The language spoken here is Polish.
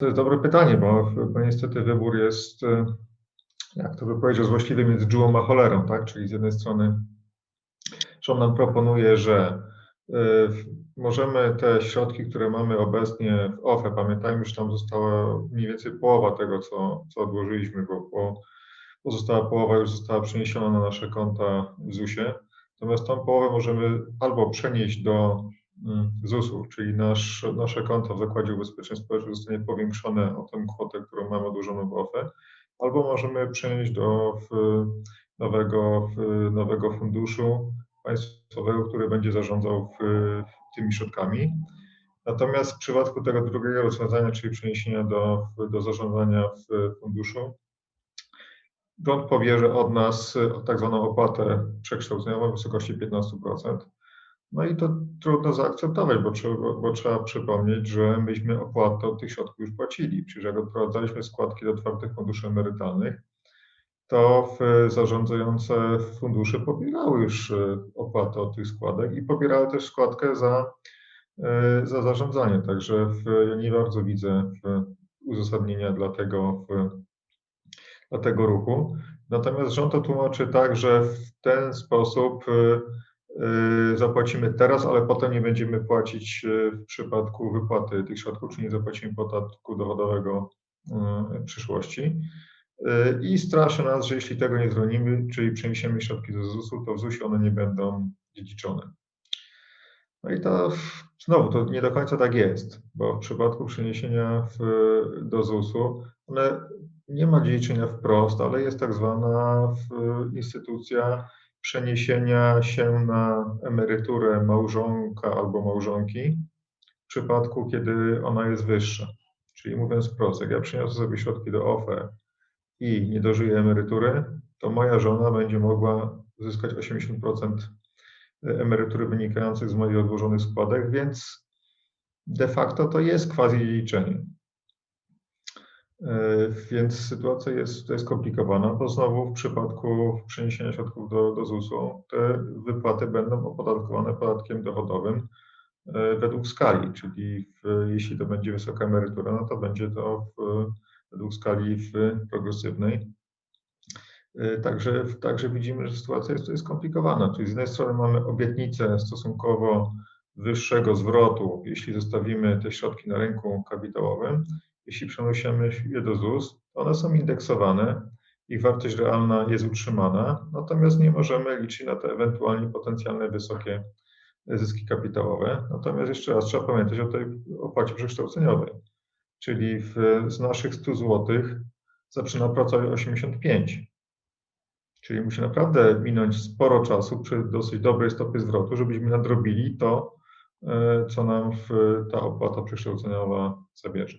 To jest dobre pytanie, bo, bo niestety wybór jest, e, jak to by powiedział, złośliwy między dżułą a cholerą, tak? Czyli z jednej strony rząd nam proponuje, że y, możemy te środki, które mamy obecnie w OFE, pamiętajmy, że tam została mniej więcej połowa tego, co, co odłożyliśmy, bo, bo pozostała połowa już została przeniesiona na nasze konta w ZUS-ie. Natomiast tą połowę możemy albo przenieść do ZUS-u, czyli nasz, nasze konto w Zakładzie Ubezpieczeń Społecznych zostanie powiększone o tę kwotę, którą mamy odłożoną w OFE, albo możemy przenieść do nowego, nowego funduszu państwowego, który będzie zarządzał w, tymi środkami. Natomiast w przypadku tego drugiego rozwiązania, czyli przeniesienia do, do zarządzania w funduszu, rząd pobierze od nas tak zwaną opłatę przekształceniową w wysokości 15%. No i to trudno zaakceptować, bo trzeba, bo trzeba przypomnieć, że myśmy opłatę od tych środków już płacili. Przecież jak odprowadzaliśmy składki do otwartych funduszy emerytalnych, to zarządzające fundusze pobierały już e, opłatę od tych składek i pobierały też składkę za, e, za zarządzanie. Także w, ja nie bardzo widzę uzasadnienia dla tego, dla tego ruchu. Natomiast rząd to tłumaczy tak, że w ten sposób e, zapłacimy teraz, ale potem nie będziemy płacić w przypadku wypłaty tych środków, czyli nie zapłacimy podatku dochodowego w przyszłości. Y, i straszy nas, że jeśli tego nie zrobimy, czyli przeniesiemy środki do ZUS-u, to w ZUS-ie one nie będą dziedziczone. No i to znowu to nie do końca tak jest, bo w przypadku przeniesienia w, do ZUS-u one nie ma dziedziczenia wprost, ale jest tak zwana instytucja przeniesienia się na emeryturę małżonka albo małżonki w przypadku, kiedy ona jest wyższa. Czyli mówiąc wprost, jak ja przyniosę sobie środki do OFE i nie dożyje emerytury, to moja żona będzie mogła uzyskać 80% emerytury wynikających z moich odłożonych składek, więc de facto to jest quasi liczenie. Więc sytuacja jest, to jest skomplikowana, bo znowu w przypadku przeniesienia środków do, do ZUS-u te wypłaty będą opodatkowane podatkiem dochodowym e, według skali, czyli w, jeśli to będzie wysoka emerytura, no to będzie to w, według skali progresywnej. Y, także, także widzimy, że sytuacja jest tutaj skomplikowana. Czyli z jednej strony mamy obietnicę stosunkowo wyższego zwrotu, jeśli zostawimy te środki na rynku kapitałowym. Jeśli przenosimy je do ZUS, one są indeksowane, ich wartość realna jest utrzymana, natomiast nie możemy liczyć na te ewentualnie potencjalne wysokie zyski kapitałowe. Natomiast jeszcze raz trzeba pamiętać o tej opłacie przekształceniowej czyli w, z naszych 100 zł zaczyna pracować 85. Czyli musi naprawdę minąć sporo czasu przy dosyć dobrej stopie zwrotu, żebyśmy nadrobili to, e, co nam ta opłata przekształceniowa zabierze.